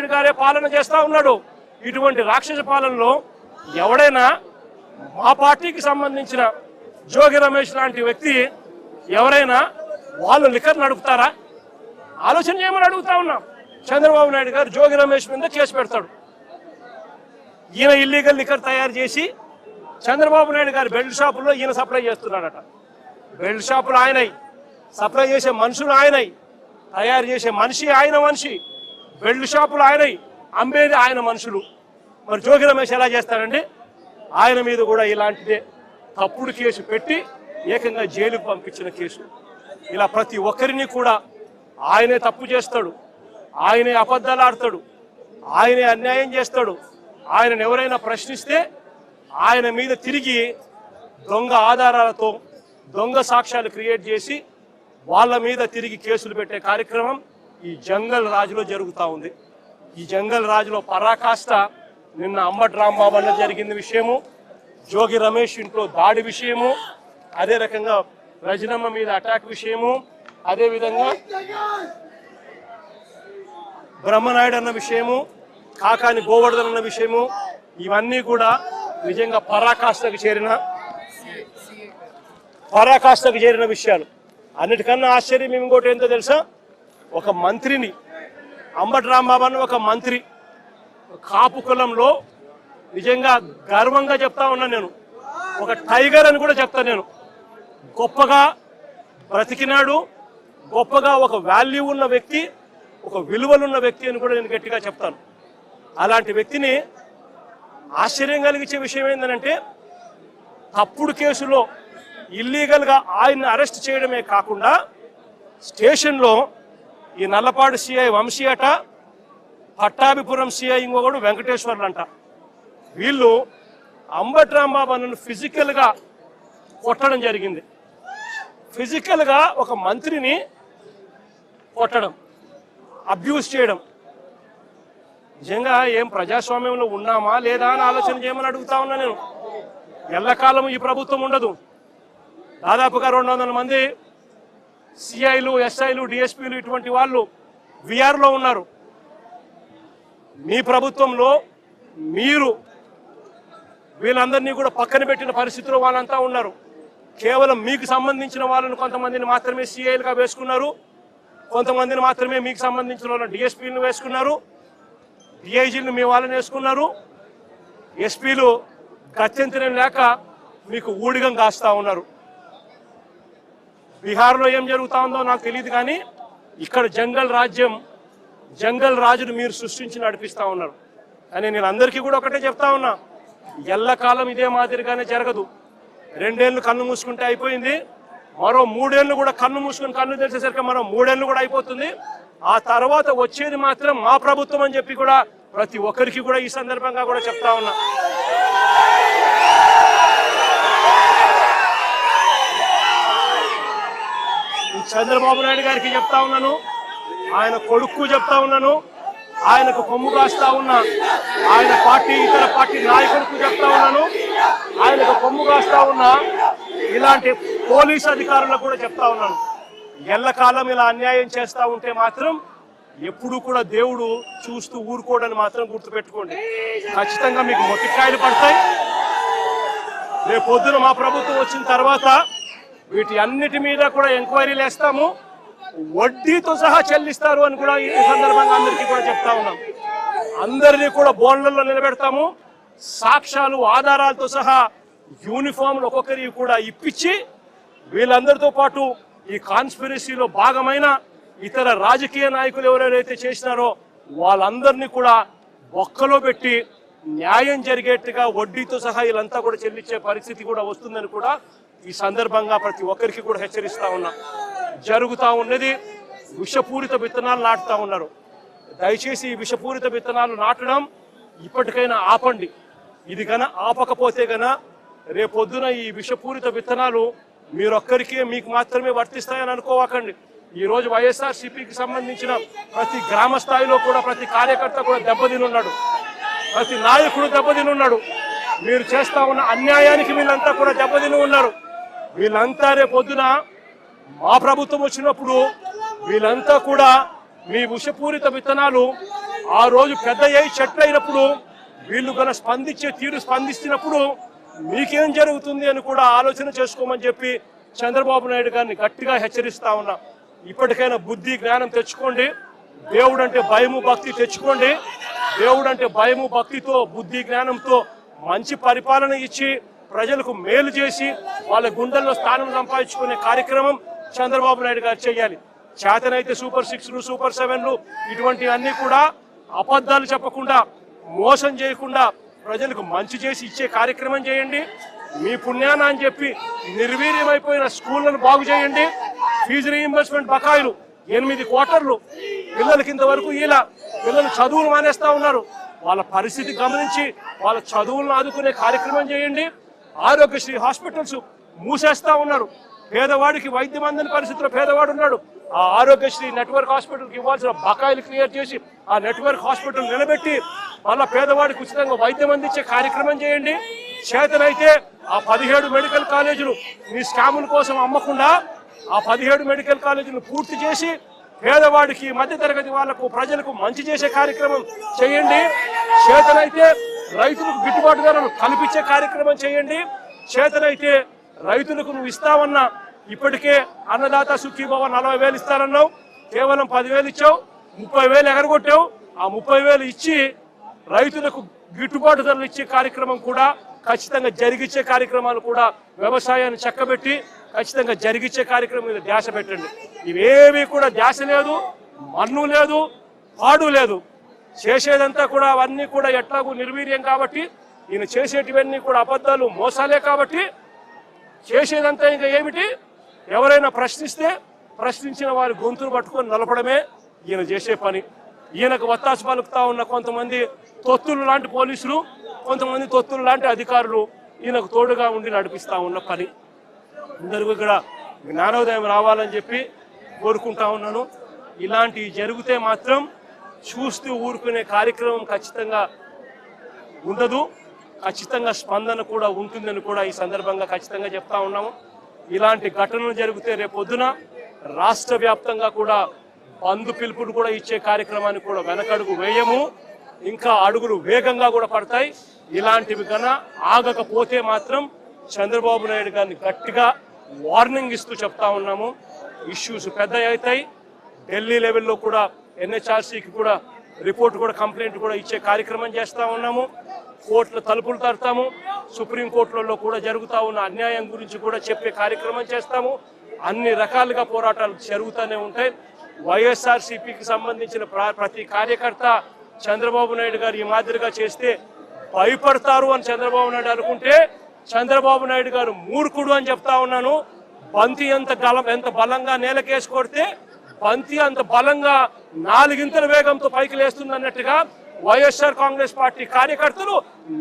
నాయుడు గారే పాలన చేస్తా ఉన్నాడు. ఇటువంటి రాక్షస పాలనలో ఎవడైనా మా పార్టీకి సంబంధించిన జోగి రమేష్ లాంటి వ్యక్తి ఎవరైనా వాళ్ళు లిక్కర్ నడుపుతారా? ఆలోచన చేయమని అడుగుతా ఉన్నాం. చంద్రబాబు నాయుడు గారు జోగి రమేష్ మీద కేసు పెడతాడు. ఈయన ఇల్లీగల్ లిక్కర్ తయారు చేసి చంద్రబాబు నాయుడు గారి బెల్ట్ షాపుల్లో ఈయన సప్లై చేస్తున్నాడట. బెల్ట్ షాపులు ఆయనై. సప్లై చేసే మనుషులు ఆయనై. తయారు చేసే మనిషి ఆయన మనిషి. బెల్ట్ షాపులు ఆయన అమ్మేది ఆయన మనుషులు. మరి జోగి రమేష్ ఎలా చేస్తారండి? ఆయన మీద కూడా ఇలాంటిదే తప్పుడు కేసు పెట్టి ఏకంగా జైలుకు పంపించిన కేసు. ఇలా ప్రతి ఒక్కరిని కూడా ఆయనే తప్పు చేస్తాడు. ఆయనే అబద్ధాలు ఆడతాడు. ఆయనే అన్యాయం చేస్తాడు. ఆయనను ఎవరైనా ప్రశ్నిస్తే ఆయన మీద తిరిగి దొంగ ఆధారాలతో దొంగ సాక్ష్యాలు క్రియేట్ చేసి వాళ్ళ మీద తిరిగి కేసులు పెట్టే కార్యక్రమం ఈ జంగల్ రాజులో జరుగుతూ ఉంది. ఈ జంగల్ రాజులో పరాకాష్ట నిన్న అంబట్ రాంబాబు అన్న జరిగిన విషయము. జోగి రమేష్ ఇంట్లో దాడి విషయము. అదే రకంగా రజనమ్మ మీద అటాక్ విషయము. అదేవిధంగా బ్రహ్మనాయుడు అన్న విషయము కాకాని గోవర్ధన్ అన్న విషయము ఇవన్నీ కూడా నిజంగా పరాకాష్ఠకు చేరిన పరాకాష్ఠకు చేరిన విషయాలు. అన్నిటికన్నా ఆశ్చర్యం ఇంకోటి ఏంటో తెలుసా? ఒక మంత్రిని అంబటి రాంబాబు ఒక మంత్రి. కాపు కులంలో నిజంగా గర్వంగా చెప్తా ఉన్నా నేను. ఒక టైగర్ అని కూడా చెప్తాను నేను. గొప్పగా బ్రతికినాడు గొప్పగా ఒక వాల్యూ ఉన్న వ్యక్తి ఒక విలువలున్న వ్యక్తి అని కూడా నేను గట్టిగా చెప్తాను. అలాంటి వ్యక్తిని ఆశ్చర్యం కలిగించే విషయం ఏంటంటే తప్పుడు కేసులో ఇల్లీగల్గా ఆయన్ని అరెస్ట్ చేయడమే కాకుండా స్టేషన్లో ఈ నల్లపాడు సిఐ వంశీ అట పట్టాభిపురం సిఐ ఇంకొకడు వెంకటేశ్వర్లు అంట వీళ్ళు అంబటి రాంబాబు అన్నను ఫిజికల్గా కొట్టడం జరిగింది. ఫిజికల్గా ఒక మంత్రిని కొట్టడం అబ్యూస్ చేయడం. నిజంగా ఏం ప్రజాస్వామ్యంలో ఉన్నామా లేదా అని ఆలోచన చేయమని అడుగుతా ఉన్నా నేను. ఎల్లకాలం ఈ ప్రభుత్వం ఉండదు. దాదాపుగా రెండు వందల మంది సిఐలు ఎస్ఐలు డిఎస్పీలు ఇటువంటి వాళ్ళు విఆర్లో ఉన్నారు. మీ ప్రభుత్వంలో మీరు వీళ్ళందరినీ కూడా పక్కన పెట్టిన పరిస్థితిలో వాళ్ళంతా ఉన్నారు. కేవలం మీకు సంబంధించిన వాళ్ళని కొంతమందిని మాత్రమే సిఐలుగా వేసుకున్నారు. కొంతమందిని మాత్రమే మీకు సంబంధించిన వాళ్ళని డిఎస్పీలను వేసుకున్నారు. డిఐజీలను మీ వాళ్ళని వేసుకున్నారు. ఎస్పీలు గత్యంతరం లేక మీకు ఊడిగం కాస్తా ఉన్నారు. బీహార్లో ఏం జరుగుతా ఉందో నాకు తెలియదు కానీ ఇక్కడ జంగల్ రాజ్యం జంగల్ రాజును మీరు సృష్టించి నడిపిస్తా ఉన్నారు. అని నేను అందరికీ కూడా ఒకటే చెప్తా ఉన్నా. ఎల్లకాలం ఇదే మాదిరిగానే జరగదు. రెండేళ్ళు కన్ను మూసుకుంటే అయిపోయింది. మరో మూడేళ్ళు కూడా కన్ను మూసుకుని కన్ను తెలిసేసరికి మరో మూడేళ్ళు కూడా అయిపోతుంది. ఆ తర్వాత వచ్చేది మాత్రం మా ప్రభుత్వం అని చెప్పి కూడా ప్రతి ఒక్కరికి కూడా ఈ సందర్భంగా కూడా చెప్తా ఉన్నా. చంద్రబాబు నాయుడు గారికి చెప్తా ఉన్నాను. ఆయన కొడుకు చెప్తా ఉన్నాను. ఆయనకు కొమ్ము కాస్తా ఉన్నా. ఆయన పార్టీ ఇతర పార్టీ నాయకులకు చెప్తా ఉన్నాను. ఆయనకు కొమ్ము కాస్తా ఉన్నా. ఇలాంటి పోలీస్ అధికారులకు కూడా చెప్తా ఉన్నాను. ఎల్లకాలం ఇలా అన్యాయం చేస్తా ఉంటే మాత్రం ఎప్పుడు కూడా దేవుడు చూస్తూ ఊరుకోవడానికి మాత్రం గుర్తుపెట్టుకోండి. ఖచ్చితంగా మీకు మొట్టికాయలు పడతాయి. రేపు పొద్దున మా ప్రభుత్వం వచ్చిన తర్వాత వీటి అన్నిటి మీద కూడా ఎంక్వైరీలు వేస్తాము వడ్డీతో సహా చెల్లిస్తారు అని కూడా ఈ సందర్భంగా అందరికీ కూడా చెప్తా ఉన్నాం. అందరినీ కూడా బోన్లలో నిలబెడతాము. సాక్ష్యాలు ఆధారాలతో సహా యూనిఫామ్లు ఒక్కొక్కరికి కూడా ఇప్పించి వీళ్ళందరితో పాటు ఈ కాన్స్పిరసీలో భాగమైన ఇతర రాజకీయ నాయకులు ఎవరెవరైతే చేసినారో వాళ్ళందరినీ కూడా ఒక్కలో పెట్టి న్యాయం జరిగేట్టుగా వడ్డీతో సహా వీళ్ళంతా కూడా చెల్లించే పరిస్థితి కూడా వస్తుందని కూడా ఈ సందర్భంగా ప్రతి ఒక్కరికి కూడా హెచ్చరిస్తా ఉన్నా. జరుగుతూ ఉన్నది విషపూరిత విత్తనాలు నాటుతూ ఉన్నారు. దయచేసి ఈ విషపూరిత విత్తనాలు నాటడం ఇప్పటికైనా ఆపండి. ఇది గన ఆపకపోతే గన రేపొద్దున ఈ విషపూరిత విత్తనాలు మీరొక్కరికే మీకు మాత్రమే వర్తిస్తాయని అనుకోవాకండి. ఈరోజు రోజు వైఎస్ఆర్ సిపికి సంబంధించిన ప్రతి గ్రామ స్థాయిలో కూడా ప్రతి కార్యకర్త కూడా దెబ్బతిని ఉన్నాడు ప్రతి నాయకుడు దెబ్బతినున్నాడు. మీరు చేస్తా ఉన్న అన్యాయానికి వీళ్ళంతా కూడా దెబ్బతిని ఉన్నారు. వీళ్ళంతా రేపొద్దున మా ప్రభుత్వం వచ్చినప్పుడు వీళ్ళంతా కూడా మీ విషపూరిత విత్తనాలు ఆ రోజు పెద్ద అయి చెట్లు అయినప్పుడు వీళ్ళు గన స్పందించే తీరు స్పందిస్తున్నప్పుడు మీకేం జరుగుతుంది అని కూడా ఆలోచన చేసుకోమని చెప్పి చంద్రబాబు నాయుడు గారిని గట్టిగా హెచ్చరిస్తా ఉన్నా. ఇప్పటికైనా బుద్ధి జ్ఞానం తెచ్చుకోండి. దేవుడు అంటే భయము భక్తి తెచ్చుకోండి. దేవుడు అంటే భయము భక్తితో బుద్ధి జ్ఞానంతో మంచి పరిపాలన ఇచ్చి ప్రజలకు మేలు చేసి వాళ్ళ గుండెల్లో స్థానం సంపాదించుకునే కార్యక్రమం చంద్రబాబు నాయుడు గారు చేయాలి. చేతనైతే సూపర్ సిక్స్లు సూపర్ సెవెన్లు ఇటువంటివన్నీ కూడా అబద్ధాలు చెప్పకుండా మోసం చేయకుండా ప్రజలకు మంచి చేసి ఇచ్చే కార్యక్రమం చేయండి. మీ పుణ్యాన అని చెప్పి నిర్వీర్యమైపోయిన స్కూళ్ళను బాగు చేయండి. ఫీజు రీఇంబర్స్మెంట్ బకాయిలు ఎనిమిది క్వార్టర్లు. పిల్లలకి ఇంతవరకు ఇలా పిల్లలు చదువులు మానేస్తా ఉన్నారు. వాళ్ళ పరిస్థితి గమనించి వాళ్ళ చదువులను ఆదుకునే కార్యక్రమం చేయండి. ఆరోగ్యశ్రీ హాస్పిటల్స్ మూసేస్తా ఉన్నారు. పేదవాడికి వైద్యం అందని పరిస్థితిలో పేదవాడు ఉన్నాడు. ఆ ఆరోగ్యశ్రీ నెట్వర్క్ హాస్పిటల్కి ఇవ్వాల్సిన బకాయిలు క్లియర్ చేసి ఆ నెట్వర్క్ హాస్పిటల్ నిలబెట్టి మళ్ళా పేదవాడికి ఉచితంగా వైద్యం అందించే కార్యక్రమం చేయండి. చేతనైతే ఆ పదిహేడు మెడికల్ కాలేజీలు మీ స్కాముల కోసం అమ్మకుండా ఆ పదిహేడు మెడికల్ కాలేజీలు పూర్తి చేసి పేదవాడికి మధ్యతరగతి వాళ్ళకు ప్రజలకు మంచి చేసే కార్యక్రమం చేయండి. చేతనైతే రైతులకు గిట్టుబాటు ధరలు కల్పించే కార్యక్రమం చేయండి. చేతనైతే రైతులకు నువ్వు ఇస్తావన్న ఇప్పటికే అన్నదాత సుఖీభవ నలభై వేలు ఇస్తానన్నావు. కేవలం పదివేలు ఇచ్చావు. ముప్పై వేలు ఎగరగొట్టావు. ఆ ముప్పై వేలు ఇచ్చి రైతులకు గిట్టుబాటు ధరలు ఇచ్చే కార్యక్రమం కూడా ఖచ్చితంగా జరిగించే కార్యక్రమాలు కూడా వ్యవసాయాన్ని చక్కబెట్టి ఖచ్చితంగా జరిగించే కార్యక్రమం మీద ధ్యాస పెట్టండి. ఇవేవి కూడా ధ్యాస లేదు మన్ను లేదు పాడు లేదు. చేసేదంతా కూడా అవన్నీ కూడా ఎట్లాగూ నిర్వీర్యం కాబట్టి ఈయన చేసేటివన్నీ కూడా అబద్ధాలు మోసాలే కాబట్టి చేసేదంతా ఇంకా ఏమిటి? ఎవరైనా ప్రశ్నిస్తే ప్రశ్నించిన వారి గొంతును పట్టుకొని నలపడమే ఈయన చేసే పని. ఈయనకు వత్తాసు పలుకుతా ఉన్న కొంతమంది తొత్తులు లాంటి పోలీసులు కొంతమంది తొత్తులు లాంటి అధికారులు ఈయనకు తోడుగా ఉండి నడిపిస్తూ ఉన్న పని. అందరికీ ఇక్కడ జ్ఞానోదయం రావాలని చెప్పి కోరుకుంటా ఉన్నాను. ఇలాంటివి జరిగితే మాత్రం చూస్తూ ఊరుకునే కార్యక్రమం ఖచ్చితంగా ఉండదు. ఖచ్చితంగా స్పందన కూడా ఉంటుందని కూడా ఈ సందర్భంగా ఖచ్చితంగా చెప్తా ఉన్నాము. ఇలాంటి ఘటనలు జరిగితే రేపొద్దున రాష్ట్ర వ్యాప్తంగా కూడా బంధు పిలుపులు కూడా ఇచ్చే కార్యక్రమాన్ని కూడా వెనకడుగు వేయము. ఇంకా అడుగులు వేగంగా కూడా పడతాయి. ఇలాంటివి కన్నా ఆగకపోతే మాత్రం చంద్రబాబు నాయుడు గారిని గట్టిగా వార్నింగ్ ఇస్తూ చెప్తా ఉన్నాము. ఇష్యూస్ పెద్ద అవుతాయి ఢిల్లీ లెవెల్లో కూడా ఎన్హెచ్ఆర్సీకి కూడా రిపోర్ట్ కూడా కంప్లైంట్ కూడా ఇచ్చే కార్యక్రమం చేస్తూ ఉన్నాము. కోర్టుల తలుపులు తడతాము. సుప్రీంకోర్టులలో కూడా జరుగుతూ ఉన్న అన్యాయం గురించి కూడా చెప్పే కార్యక్రమం చేస్తాము. అన్ని రకాలుగా పోరాటాలు జరుగుతూనే ఉంటాయి. వైఎస్ఆర్ సిపికి సంబంధించిన ప్ర- ప్రతి కార్యకర్త చంద్రబాబు నాయుడు గారు ఈ మాదిరిగా చేస్తే భయపడతారు అని చంద్రబాబు నాయుడు అనుకుంటే చంద్రబాబు నాయుడు గారు మూర్ఖుడు అని చెప్తా ఉన్నాను. బంతి ఎంత గలం ఎంత బలంగా నేలకేసి కొడితే బంతి అంత బలంగా నాలుగింతల వేగంతో పైకి లేస్తుంది అన్నట్టుగా వైఎస్ఆర్ కాంగ్రెస్ పార్టీ కార్యకర్తలు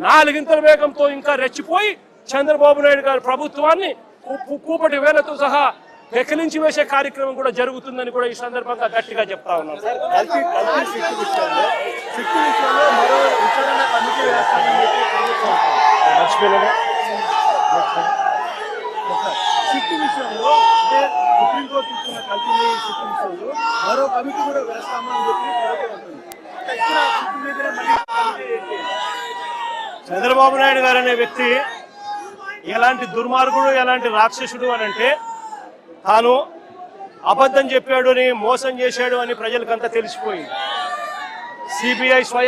నాలుగింతల వేగంతో ఇంకా రెచ్చిపోయి చంద్రబాబు నాయుడు గారి ప్రభుత్వాన్ని కు- కూపటి వేలతో సహా పెకిలించి వేసే కార్యక్రమం కూడా జరుగుతుందని కూడా ఈ సందర్భంగా గట్టిగా చెప్తా ఉన్నాను కల్తీ ఒక సిట్టు విషయంలో అంటే సుప్రీంకోర్టు ఇచ్చిన కల్తీ సిట్టు విషయంలో మరో కమిటీ కూడా వేస్తామని చెప్పి ప్రభుత్వం అంటుంది చంద్రబాబు నాయుడు గారు అనే వ్యక్తి ఎలాంటి దుర్మార్గుడు ఎలాంటి రాక్షసుడు అని అంటే తాను అబద్ధం చెప్పాడు అని మోసం చేశాడు అని ప్రజలకంతా తెలిసిపోయింది. సిబిఐ స్వయం